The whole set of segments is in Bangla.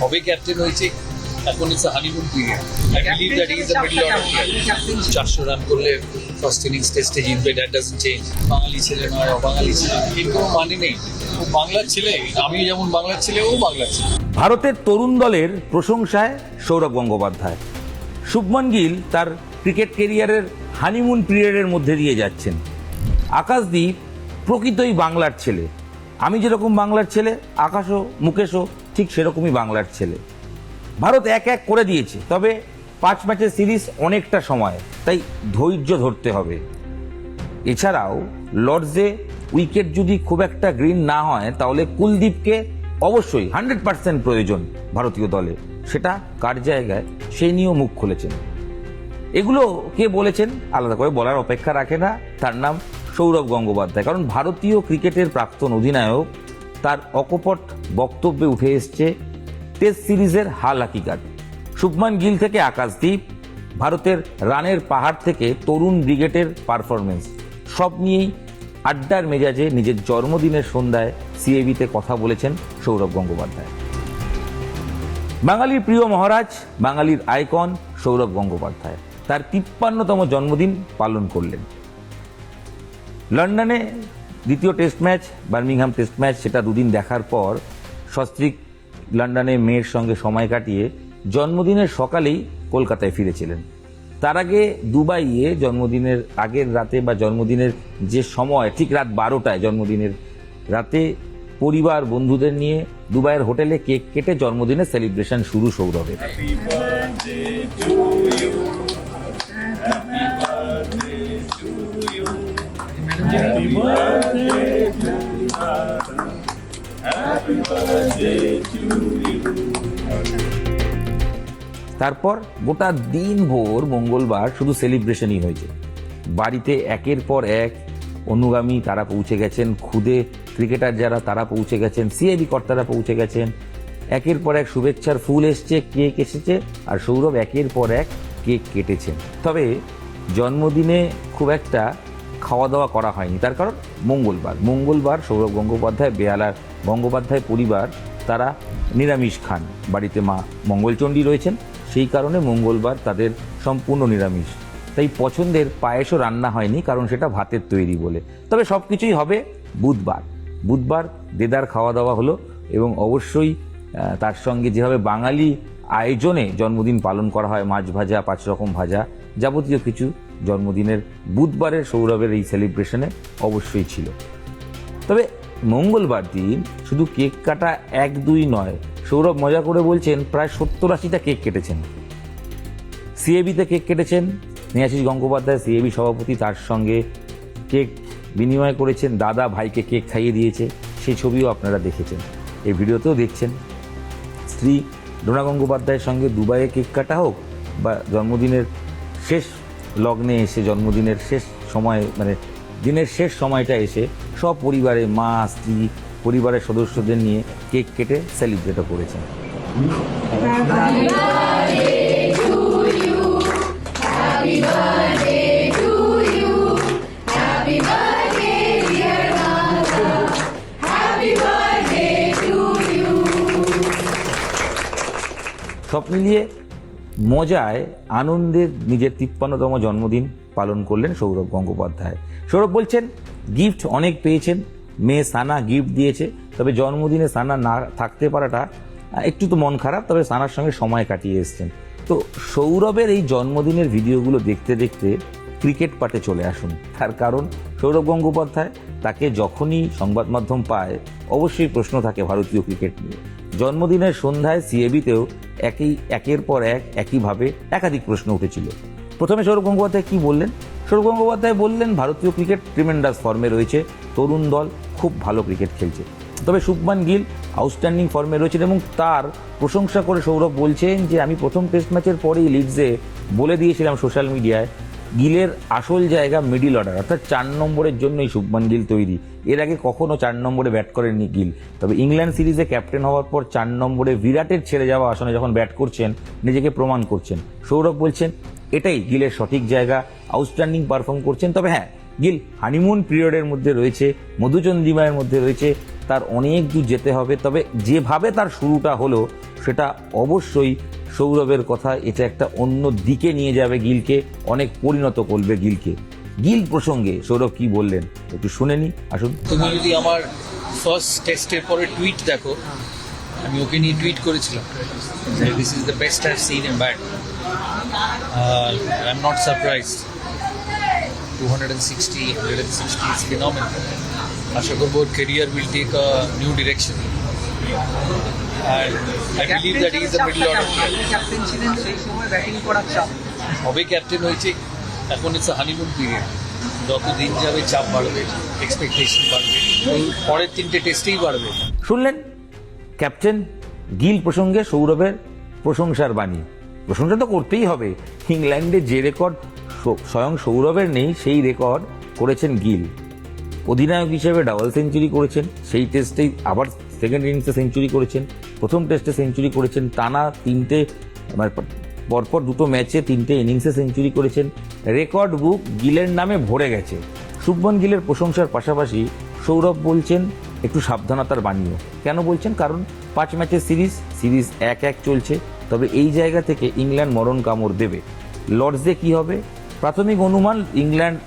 কবে ক্যাপ্টেন হয়েছে। এখন it's honeymoon period I believe that is the middle order চারশো রান করলে ফার্স্ট ইনিংস টেস্টে জিতবে দ্যাট ডাজন্ট চেঞ্জ বাঙালি ছেলে নয় অবাঙালি ছেলে। এর কোনো মানে নেই। ও বাংলার ছেলে। আমি যেমন বাংলার ছেলে ও বাংলার ছেলে। ভারতের তরুণ দলের প্রশংসায় সৌরভ গঙ্গোপাধ্যায়। শুভমান গিল তার ক্রিকেট কেরিয়ারের হানিমুন পিরিয়ডের মধ্যে দিয়ে যাচ্ছেন। আকাশদীপ প্রকৃতই বাংলার ছেলে। আমি যেরকম বাংলার ছেলে, আকাশও, মুকেশও ঠিক সেরকমই বাংলার ছেলে। ভারত এক এক করে দিয়েছে, তবে পাঁচ ম্যাচের সিরিজ অনেকটা সময়, তাই ধৈর্য ধরতে হবে। এছাড়াও, লর্ডসে উইকেট যদি খুব একটা গ্রিন না হয়, তাহলে কুলদীপকে অবশ্যই হান্ড্রেড পার্সেন্ট প্রয়োজন ভারতীয় দলে। সেটা কার জায়গায়? সেই নিয়েও মুখ খুলেছেন। এগুলো কে বলেছেন? আলাদা করে বলার অপেক্ষা রাখে না। তার নাম সৌরভ গঙ্গোপাধ্যায়। কারণ ভারতীয় ক্রিকেটের প্রাক্তন অধিনায়ক তার অকপট বক্তব্যে উঠে এসছে, টেস্ট সিরিজের হাল হাকিকাত। শুভমান গিল থেকে আকাশদ্বীপ ভারতের রানের পাহাড় থেকে তরুণ ব্রিগেডের পারফরমেন্স সব নিয়েই আড্ডার মেজাজে নিজের জন্মদিনের সন্ধ্যায় সিএবিতে কথা বলেছেন সৌরভ গঙ্গোপাধ্যায়। বাঙালির প্রিয় মহারাজ, বাঙালির আইকন সৌরভ গঙ্গোপাধ্যায়। তার তিপ্পান্নতম জন্মদিন পালন করলেন। লন্ডনে দ্বিতীয় test match, Birmingham test match, সেটা দুদিন দেখার পর সস্ত্রীক লন্ডনে মেয়ের সঙ্গে সময় কাটিয়ে জন্মদিনের সকালেই কলকাতায় ফিরেছিলেন। তার আগে দুবাইয়ে জন্মদিনের আগের রাতে বা জন্মদিনের যে সময়, ঠিক রাত বারোটায় জন্মদিনের রাতে পরিবার, বন্ধুদের নিয়ে দুবাইয়ের হোটেলে কেক কেটে জন্মদিনের সেলিব্রেশন শুরু সৌরভের। তারপর গোটা দিন ভোর মঙ্গলবার শুধু সেলিব্রেশনই হয়েছে। বাড়িতে একের পর এক অনুগামী তারা পৌঁছে গেছেন, খুদে ক্রিকেটার যারা তারা পৌঁছে গেছেন সিআইবি কর্তারা পৌঁছে গেছেন। একের পর এক শুভেচ্ছার ফুল এসছে কেক এসেছে আর সৌরভ একের পর এক কেক কেটেছেন। তবে জন্মদিনে খুব একটা খাওয়া দাওয়া করা হয়নি। তার কারণ মঙ্গলবার। মঙ্গলবার সৌরভ গঙ্গোপাধ্যায়, বেয়ালার গঙ্গোপাধ্যায় পরিবার, তারা নিরামিষ খান। বাড়িতে মা মঙ্গলচণ্ডী রয়েছেন। সেই কারণে মঙ্গলবার তাদের সম্পূর্ণ নিরামিষ। তাই পছন্দের পায়েসও রান্না হয়নি, কারণ সেটা ভাতের তৈরি বলে। তবে সব কিছুই হবে বুধবার। বুধবার দেদার খাওয়া দাওয়া হলো এবং অবশ্যই তার সঙ্গে যেভাবে বাঙালি আয়োজনে জন্মদিন পালন করা হয়, মাছ ভাজা পাঁচ রকম ভাজা, যাবতীয় কিছু জন্মদিনের বুধবারের সৌরভের এই সেলিব্রেশনে অবশ্যই ছিল। তবে মঙ্গলবার দিন শুধু কেক কাটা এক দুই নয়, সৌরভ মজা করে বলছেন প্রায় সত্তর আশিটা কেক কেটেছেন। সিএবিতে কেক কেটেছেন, নেহাশিস গঙ্গোপাধ্যায় সিএবি সভাপতি তার সঙ্গে কেক বিনিময় করেছেন, দাদা ভাইকে কেক খাইয়ে দিয়েছে সেই ছবিও আপনারা দেখেছেন। এই ভিডিওতেও দেখছেন। স্ত্রী ডোনা গঙ্গোপাধ্যায়ের সঙ্গে দুবাইয়ে কেক কাটা হোক বা জন্মদিনের শেষ লগ্নে এসে জন্মদিনের শেষ সময় মানে দিনের শেষ সময়টা এসে সব পরিবারে মা, স্ত্রী, পরিবারের সদস্যদের নিয়ে কেক কেটে সেলিব্রেটও করেছেন। সব মিলিয়ে মজায় আনন্দের নিজের তিপ্পান্নতম জন্মদিন পালন করলেন সৌরভ গঙ্গোপাধ্যায়। সৌরভ বলছেন গিফট অনেক পেয়েছেন। মেয়ে সানা গিফট দিয়েছে। তবে জন্মদিনে সানা না থাকতে পারাটা একটু তো মন খারাপ। তবে সানার সঙ্গে সময় কাটিয়ে এসছেন। তো সৌরভের এই জন্মদিনের ভিডিওগুলো দেখতে দেখতে ক্রিকেট পাটে চলে আসুন। তার কারণ, সৌরভ গঙ্গোপাধ্যায় তাকে যখনই সংবাদ মাধ্যম পায়, অবশ্যই প্রশ্ন থাকে ভারতীয় ক্রিকেট নিয়ে। জন্মদিনের সন্ধ্যায় সিএবিতেও একই, একের পর এক একইভাবে একাধিক প্রশ্ন উঠেছিল। প্রথমে সৌরভ গঙ্গোপাধ্যায় কি বললেন? সৌরভ গঙ্গোপাধ্যায় বললেন, ভারতীয় ক্রিকেট ট্রিমেন্ডাস ফর্মে রয়েছে। তরুণ দল খুব ভালো ক্রিকেট খেলছে। তবে শুভমান গিল আউটস্ট্যান্ডিং ফর্মে রয়েছেন এবং তার প্রশংসা করে সৌরভ বলছেন যে, আমি প্রথম টেস্ট ম্যাচের পরেই লিডসে বলে দিয়েছিলাম সোশ্যাল মিডিয়ায় গিলের আসল জায়গা মিডিল অর্ডার অর্থাৎ চার নম্বরের জন্যই শুভমান গিল তৈরি। এর আগে কখনো চার নম্বরে ব্যাট করেননি গিল। তবে ইংল্যান্ড সিরিজে ক্যাপ্টেন হওয়ার পর চার নম্বরে বিরাটের ছেড়ে যাওয়া আসনে যখন ব্যাট করছেন, নিজেকে প্রমাণ করছেন। সৌরভ বলছেন, এটাই গিলের সঠিক জায়গা আউটস্ট্যান্ডিং পারফর্ম করছেন। তবে হ্যাঁ গিল হানিমুন পিরিয়ডের মধ্যে রয়েছে মধুচন্দ্রিমায়ের মধ্যে রয়েছে, তার অনেক দূর যেতে হবে। তবে যেভাবে তার শুরুটা হলো সেটা অবশ্যই সৌরভের কথা, এটা একটা অন্য দিকে নিয়ে যাবে গিলকে, অনেক পরিণত করবে গিলকে। গিল প্রসঙ্গে সৌরভ কি বললেন, একটু শুনে নি, আসুন। তুমি যদি আমার ফার্স্ট টেস্টের পরে টুইট দেখো, আমি ওকে নিয়ে টুইট করেছিলাম this is the best I seen a bat I am not surprise two hundred and sixty hundred and sixty is phenomenal আশা করব ওর career will take new direction I believe that is the middle order captain ছিলেন সেই সময় ব্যাটিং করার চাপ। হবে ক্যাপ্টেন হয়েছে। এখন ইটস হানিমুন পিরিয়ড যত দিন যাবে চাপ বাড়বে এক্সপেকটেশন বাড়বে। পরের তিনটে টেস্টেই বাড়বে। শুনলেন? ক্যাপ্টেন গিল প্রসঙ্গে সৌরভের প্রশংসার বাণী। প্রশংসা তো করতেই হবে। ইংল্যান্ডে যে রেকর্ড স্বয়ং সৌরভের নেই সেই রেকর্ড করেছেন গিল। অধিনায়ক হিসেবে ডাবল সেঞ্চুরি করেছেন। সেই টেস্টেই আবার সেকেন্ড ইনিংসে সেঞ্চুরি করেছেন, প্রথম টেস্টে সেঞ্চুরি করেছেন, টানা তিনটে মানে পরপর দুটো ম্যাচে তিনটে ইনিংসে সেঞ্চুরি করেছেন। রেকর্ড বুক গিলের নামে ভরে গেছে। শুভমন গিলের প্রশংসার পাশাপাশি সৌরভ বলছেন, একটু সাবধানতার বাণীও। কেন বলছেন? কারণ পাঁচ ম্যাচের সিরিজ সিরিজ এক এক চলছে। তবে এই জায়গা থেকে ইংল্যান্ড মরণ কামড় দেবে। লর্ডসে কি হবে? প্রাথমিক অনুমান, ইংল্যান্ড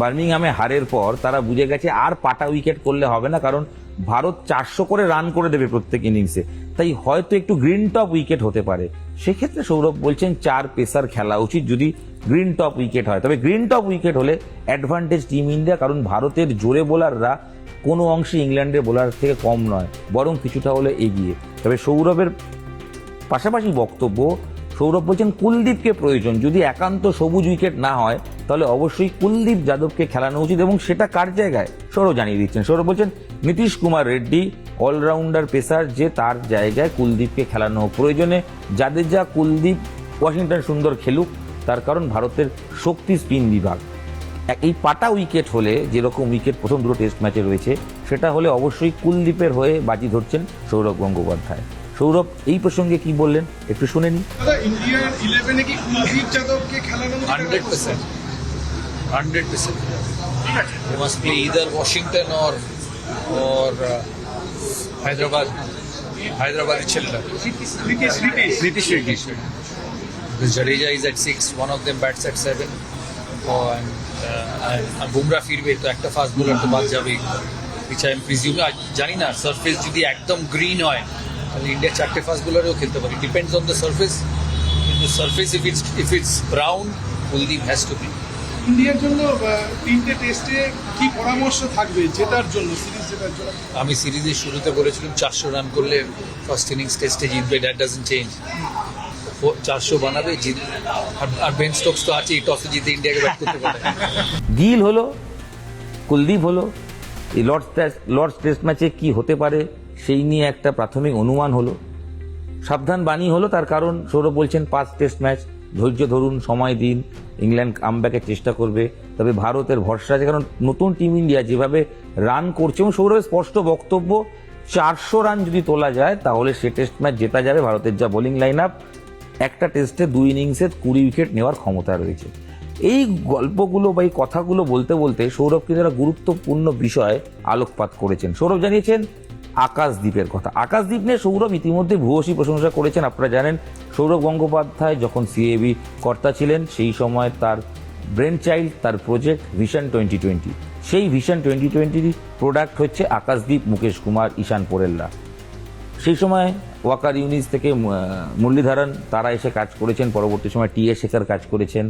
বার্মিংহামে হারের পর তারা বুঝে গেছে, আর পাটা উইকেট করলে হবে না। কারণ ভারত চারশো করে রান করে দেবে প্রত্যেক ইনিংসে তাই হয়তো একটু গ্রিন টপ উইকেট হতে পারে। সেক্ষেত্রে সৌরভ বলছেন চার পেসার খেলা উচিত যদি গ্রিন টপ উইকেট হয়। তবে গ্রিন টপ উইকেট হলে অ্যাডভান্টেজ টিম ইন্ডিয়া কারণ ভারতের জোরে বোলাররা কোনো অংশে ইংল্যান্ডের বোলার থেকে কম নয়, বরং কিছুটা হলে এগিয়ে। তবে সৌরভের পাশাপাশি বক্তব্য, সৌরভ বলছেন কুলদীপকে প্রয়োজন। যদি একান্ত সবুজ উইকেট না হয় তাহলে অবশ্যই কুলদীপ যাদবকে খেলানো উচিত এবং সেটা কার জায়গায়? সৌরভ জানিয়ে দিচ্ছেন। সৌরভ বলছেন নীতিশ কুমার রেড্ডি অলরাউন্ডার পেসার যে তার জায়গায় কুলদীপকে খেলানো প্রয়োজনে। জাদেজা কুলদীপ ওয়াশিংটন সুন্দর খেলুক তার কারণ ভারতের শক্তি স্পিন বিভাগ। এক- এই পাটা উইকেট হলে যেরকম উইকেট প্রথম দুটো টেস্ট ম্যাচে রয়েছে সেটা হলে অবশ্যই কুলদীপের হয়ে বাজি ধরছেন সৌরভ গঙ্গোপাধ্যায়। সৌরভ এই প্রসঙ্গে কি বললেন? একটু শুনে নি দাদা ইন্ডিয়ান ইলেভেনে কি কুলদীপ যাদবকে খেলানো? Hundred percent percent They must play either Washington or or uh, Hyderabad. Hyderabad ছেলেরা Nitish Nitish of them bats at seven. Oh, and, uh, and, and Bumrah ফিরবে তো একটা ফাস্ট বোলার তো বাদ যাবে which I am presuming জানি না সারফেস যদি একদম গ্রিন হয় তাহলে ইন্ডিয়া চারটে ফাস্ট বোলারেও খেলতে পারে ডিপেন্ডস অন দ্য সারফেস কিন্তু surface if it's if it's brown Kuldeep has to be ইন্ডিয়ার জন্য তিনটে টেস্টে কি পরামর্শ থাকবে জেতার জন্য সিরিজ জেতার জন্য? আমি সিরিজের শুরুতে বলেছিলাম চারশো রান করলে ফার্স্ট ইনিংস টেস্টে জিতবে দ্যাট ডাজেন্ট চেঞ্জ চারশো বানাবে জিতবে আর- আর বেন স্টোকস তো আছে টসে জিতে ইন্ডিয়াকে ব্যাট করতে পারে। গিল হলো কুলদীপ হলো এই লর্ডস টেস্ট লর্ডস টেস্ট ম্যাচে কি হতে পারে সেই নিয়ে একটা প্রাথমিক অনুমান হলো। সাবধান বাণী হলো তার কারণ সৌরভ বলছেন পাঁচ টেস্ট ম্যাচ ধৈর্য ধরুন, সময় দিন, ইংল্যান্ড কামব্যাকের চেষ্টা করবে। তবে ভারতের ভরসা আছে, কারণ নতুন টিম ইন্ডিয়া যেভাবে রান করছে এবং সৌরভের স্পষ্ট বক্তব্য, চারশো রান যদি তোলা যায়, তাহলে সে টেস্ট ম্যাচ জেতা যাবে ভারতের যা বোলিং লাইন আপ একটা টেস্টে দুই ইনিংসে কুড়ি উইকেট নেওয়ার ক্ষমতা রয়েছে। এই গল্পগুলো বা এই কথাগুলো বলতে বলতে সৌরভ কিন্তু একটা গুরুত্বপূর্ণ বিষয় আলোকপাত করেছেন। সৌরভ জানিয়েছেন আকাশদ্বীপের কথা। আকাশদ্বীপ নিয়ে সৌরভ ইতিমধ্যে ভূয়সী প্রশংসা করেছেন। আপনারা জানেন, সৌরভ গঙ্গোপাধ্যায় যখন সিএবি কর্তা ছিলেন, সেই সময় তার ব্রেন চাইল্ড তার প্রজেক্ট ভিশন টোয়েন্টি টোয়েন্টি। সেই ভিশন টোয়েন্টি টোয়েন্টির প্রোডাক্ট হচ্ছে আকাশদ্বীপ মুকেশ কুমার, ঈশান পোরেল্লা সেই সময় ওয়াকার ইউনিস থেকে মুরলীধরন, তারা এসে কাজ করেছেন। পরবর্তী সময় টি এ শেখার কাজ করেছেন।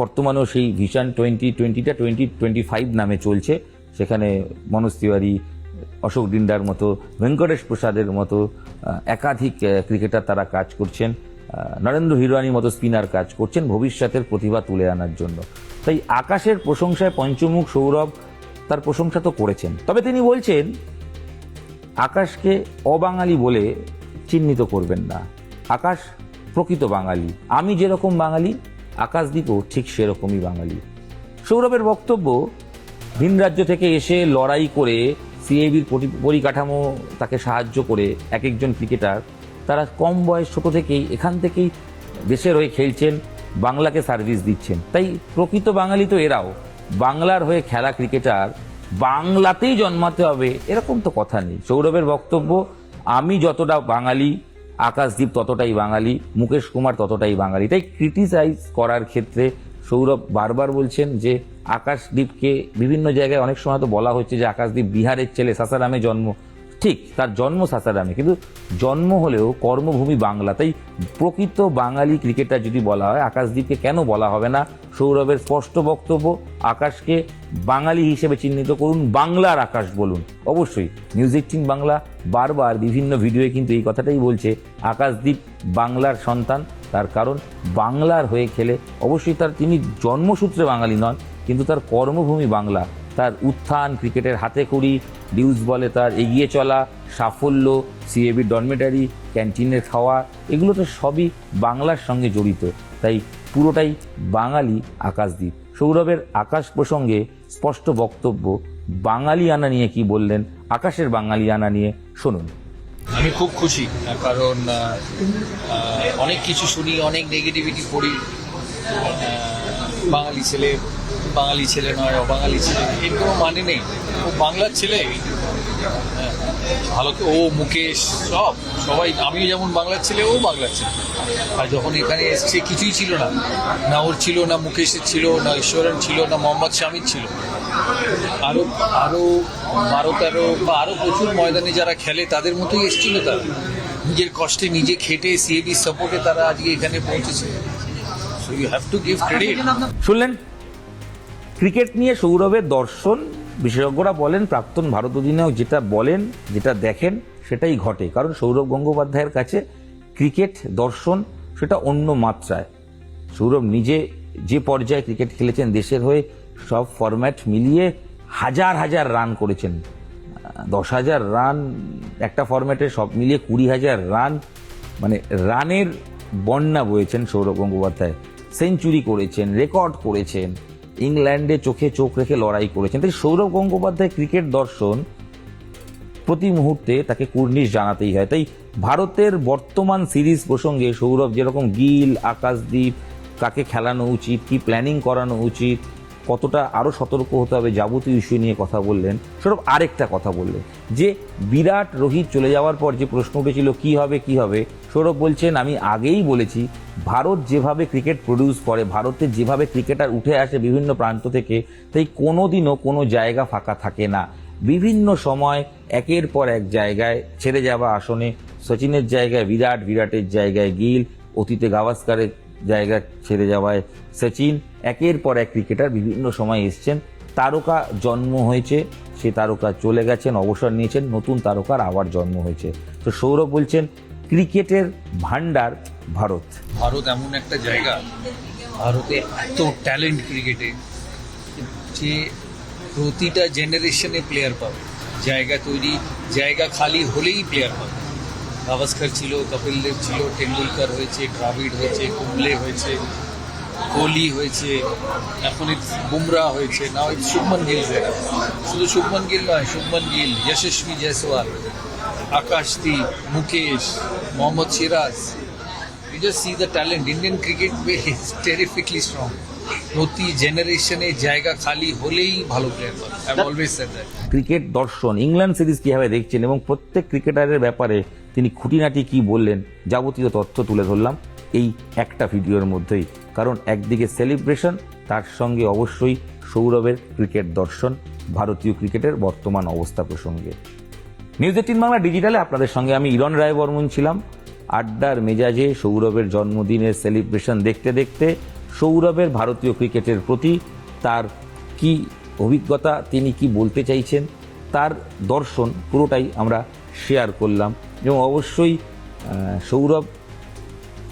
বর্তমানেও সেই ভিশন টোয়েন্টি টোয়েন্টিটা টোয়েন্টি টোয়েন্টি ফাইভ নামে চলছে। সেখানে মনোজ তিওয়ারি অশোক ডিন্ডার মতো, ভেঙ্কটেশ প্রসাদের মতো একাধিক ক্রিকেটার তারা কাজ করছেন। নরেন্দ্র হিরানির মতো স্পিনার কাজ করছেন ভবিষ্যতের প্রতিভা তুলে আনার জন্য। তাই আকাশের প্রশংসায় পঞ্চমুখ সৌরভ তার প্রশংসা তো করেছেন। তবে তিনি বলছেন, আকাশকে অবাঙালি বলে চিহ্নিত করবেন না। আকাশ প্রকৃত বাঙালি। আমি যেরকম বাঙালি আকাশদীপও ঠিক সেরকমই বাঙালি। সৌরভের বক্তব্য, ভিন রাজ্য থেকে এসে লড়াই করে সিএবির পরিকাঠামো তাকে সাহায্য করে এক একজন ক্রিকেটার, তারা কম বয়স ছোট থেকেই এখান থেকেই দেশের হয়ে খেলছেন, বাংলাকে সার্ভিস দিচ্ছেন। তাই প্রকৃত বাঙালি তো এরাও, বাংলার হয়ে খেলা ক্রিকেটার, বাংলাতেই জন্মাতে হবে, এরকম তো কথা নেই। সৌরভের বক্তব্য, আমি যতটা বাঙালি, আকাশদীপ ততটাই বাঙালি, মুকেশ কুমার ততটাই বাঙালি। তাই ক্রিটিসাইজ করার ক্ষেত্রে সৌরভ বারবার বলছেন যে আকাশদ্বীপকে বিভিন্ন জায়গায় অনেক সময় তো বলা হচ্ছে যে আকাশদীপ বিহারের ছেলে সাসারামে জন্ম। ঠিক, তার জন্ম সাসারামে, কিন্তু জন্ম হলেও কর্মভূমি বাংলা। তাই প্রকৃত বাঙালি ক্রিকেটার যদি বলা হয় আকাশদীপকে কেন বলা হবে না? সৌরভের স্পষ্ট বক্তব্য, আকাশকে বাঙালি হিসেবে চিহ্নিত করুন, বাংলার আকাশ বলুন। অবশ্যই, নিউজ এইটিন বাংলা বারবার বিভিন্ন ভিডিওয়ে কিন্তু এই কথাটাই বলছে আকাশদীপ বাংলার সন্তান। তার কারণ বাংলার হয়ে খেলে অবশ্যই তার তিনি জন্মসূত্রে বাঙালি নন, কিন্তু তার কর্মভূমি বাংলা। তার উত্থান ক্রিকেটের হাতে কড়ি ডিউজ বলে তার এগিয়ে চলা, সাফল্য, সিএবি ডরমেটারি ক্যান্টিনের খাওয়া এগুলো তো সবই বাংলার সঙ্গে জড়িত। তাই পুরোটাই বাঙালি আকাশদ্বীপ সৌরভের আকাশ প্রসঙ্গে স্পষ্ট বক্তব্য বাঙালি আনা নিয়ে কি বললেন, আকাশের বাঙালি আনা নিয়ে শুনুন। আমি খুব খুশি কারণ অনেক কিছু শুনি অনেক নেগেটিভিটি পড়ি। বাঙালি ছেলে বাঙালি ছেলে নয় অবাঙালি ছেলে এর কোনো মানে নেই। ও বাংলার ছেলে। হ্যাঁ, ভালো ও মুকেশ সব সবাই আমি যেমন বাংলার ছেলে ও বাংলার ছেলে। আর যখন এখানে এসছে কিছুই ছিল না। না ওর ছিল না মুকেশের ছিল না ঈশ্বরন ছিল না মোহাম্মদ শামির ছিল। আরও আরও বারো তেরো বা আরও প্রচুর ময়দানে যারা খেলে, তাদের মতোই এসেছিল তারা। নিজের কষ্টে নিজে খেটে সিএবি সাপোর্টে তারা আজকে এখানে পৌঁছেছে। শুনলেন? ক্রিকেট নিয়ে সৌরভের দর্শন, বিশেষজ্ঞরা বলেন, প্রাক্তন ভারত অধিনায়ক যেটা বলেন, যেটা দেখেন, সেটাই ঘটে। কারণ সৌরভ গঙ্গোপাধ্যায়ের কাছে ক্রিকেট দর্শন সেটা অন্য মাত্রায়। সৌরভ নিজে যে পর্যায়ে ক্রিকেট খেলেছেন, দেশের হয়ে সব ফরম্যাট মিলিয়ে হাজার হাজার রান করেছেন। দশ হাজার রান একটা ফরম্যাটে সব মিলিয়ে কুড়ি হাজার রান মানে রানের বন্যা বয়েছেন সৌরভ গঙ্গোপাধ্যায়। সেঞ্চুরি করেছেন, রেকর্ড করেছেন, ইংল্যান্ডে চোখে চোখ রেখে লড়াই করেছেন। তাই সৌরভ গঙ্গোপাধ্যায় ক্রিকেট দর্শন প্রতি মুহূর্তে তাকে কুর্নিশ জানাতেই হয়। তাই ভারতের বর্তমান সিরিজ প্রসঙ্গে সৌরভ যেরকম গিল আকাশদ্বীপ কাকে খেলানো উচিত, কি প্ল্যানিং করানো উচিত কতটা আরও সতর্ক হতে হবে যাবতীয় ইস্যু নিয়ে কথা বললেন। সৌরভ আরেকটা কথা বললেন, যে বিরাট রোহিত চলে যাওয়ার পর যে প্রশ্ন উঠেছিল, কি হবে কি হবে? সৌরভ বলছেন, আমি আগেই বলেছি, ভারত যেভাবে ক্রিকেট প্রডিউস করে, ভারতে যেভাবে ক্রিকেটার উঠে আসে বিভিন্ন প্রান্ত থেকে, তাই কোনোদিনও কোনো জায়গা ফাঁকা থাকে না। বিভিন্ন সময় একের পর এক জায়গায় ছেড়ে যাওয়া আসনে, সচিনের জায়গায় বিরাট, বিরাটের জায়গায় গিল, অতীতে গাভাস্কারের জায়গা ছেড়ে যাওয়ায় সচিন একের পর এক ক্রিকেটার বিভিন্ন সময় এসছেন। তারকা জন্ম হয়েছে, সে তারকা চলে গেছেন, অবসর নিয়েছেন, নতুন তারকার আবার জন্ম হয়েছে। তো সৌরভ বলছেন, ক্রিকেটের ভান্ডার ভারত। ভারত এমন একটা জায়গা, ভারতে এত ট্যালেন্ট ক্রিকেটে যে প্রতিটা জেনারেশনে প্লেয়ার পাবে। জায়গা তৈরি, জায়গা খালি হলেই প্লেয়ার পাবে। গাভাস্কর ছিল, কপিল দেব ছিল, টেন্ডুলকার হয়েছে, দ্রাবিড় হয়েছে, কুম্বলে হয়েছে কোহলি হয়েছে এখন বুমরা হয়েছে না ওই শুভমন গিল শুধু শুভমন গিল নয় Shubman Gill Yashasvi Jaiswal Akashdeep Mukesh Mohammed Siraj. You just see the talent. Indian cricket is terrifically strong. প্রতি জেনারেশনে জায়গা খালি হলেই ভালো প্লেয়ার পাবে I always said that cricket দর্শন ইংল্যান্ড সিরিজ কীভাবে দেখছেন এবং প্রত্যেক ক্রিকেটারের ব্যাপারে তিনি খুঁটিনাটি কি বললেন যাবতীয় তথ্য তুলে ধরলাম। এই একটা ভিডিওর মধ্যেই। কারণ একদিকে সেলিব্রেশন তার সঙ্গে অবশ্যই সৌরভের ক্রিকেট দর্শন, ভারতীয় ক্রিকেটের বর্তমান অবস্থা প্রসঙ্গে। নিউজ এইটিন বাংলা ডিজিটালে আপনাদের সঙ্গে আমি ইরন রায় বর্মন ছিলাম। আড্ডার মেজাজে সৌরভের জন্মদিনের সেলিব্রেশন দেখতে দেখতে সৌরভের ভারতীয় ক্রিকেটের প্রতি তার কি অভিজ্ঞতা, তিনি কি বলতে চাইছেন, তার দর্শন পুরোটাই আমরা শেয়ার করলাম। এবং অবশ্যই সৌরভ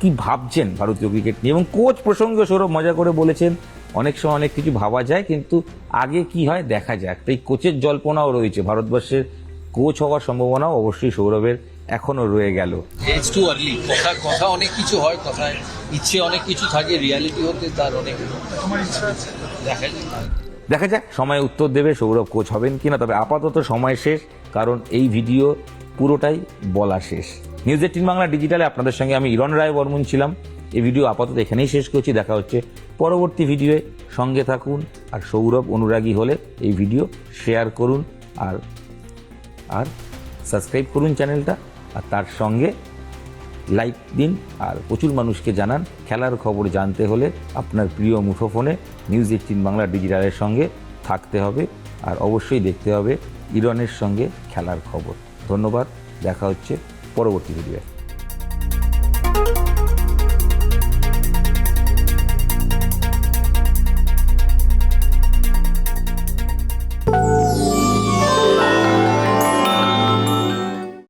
কি ভাবছেন ভারতীয় ক্রিকেট নিয়ে? এবং কোচ প্রসঙ্গে সৌরভ মজা করে বলেছেন অনেক সময় অনেক কিছু ভাবা যায় কিন্তু আগে কি হয় দেখা যাক। তাই কোচের জল্পনাও রয়েছে ভারতবর্ষের কোচ হওয়ার সম্ভাবনাও অবশ্যই সৌরভের এখনও রয়ে গেল। এজ টু আর্লি কথা কথা অনেক কিছু হয় কথায় ইচ্ছে অনেক কিছু থাকে রিয়ালিটি হতে তার অনেক দেখা যায় দেখা যাক সময় উত্তর দেবে সৌরভ কোচ হবেন কিনা তবে আপাতত সময় শেষ কারণ এই ভিডিও পুরোটাই বলা শেষ। নিউজ এইটিন বাংলা ডিজিটালে আপনাদের সঙ্গে আমি ইরন রায় বর্মন ছিলাম। এই ভিডিও আপাতত এখানেই শেষ করছি। দেখা হচ্ছে পরবর্তী ভিডিওয়ে সঙ্গে থাকুন আর সৌরভ, অনুরাগী হলে এই ভিডিও শেয়ার করুন আর আর সাবস্ক্রাইব করুন চ্যানেলটা আর তার সঙ্গে লাইক দিন আর প্রচুর মানুষকে জানান খেলার খবর জানতে হলে আপনার প্রিয় মুঠোফোনে নিউজ এইটিন বাংলা ডিজিটালের সঙ্গে থাকতে হবে। আর অবশ্যই দেখতে হবে ইরনের সঙ্গে খেলার খবর। ধন্যবাদ। দেখা হচ্ছে পরবর্তী ভিডিওয়ে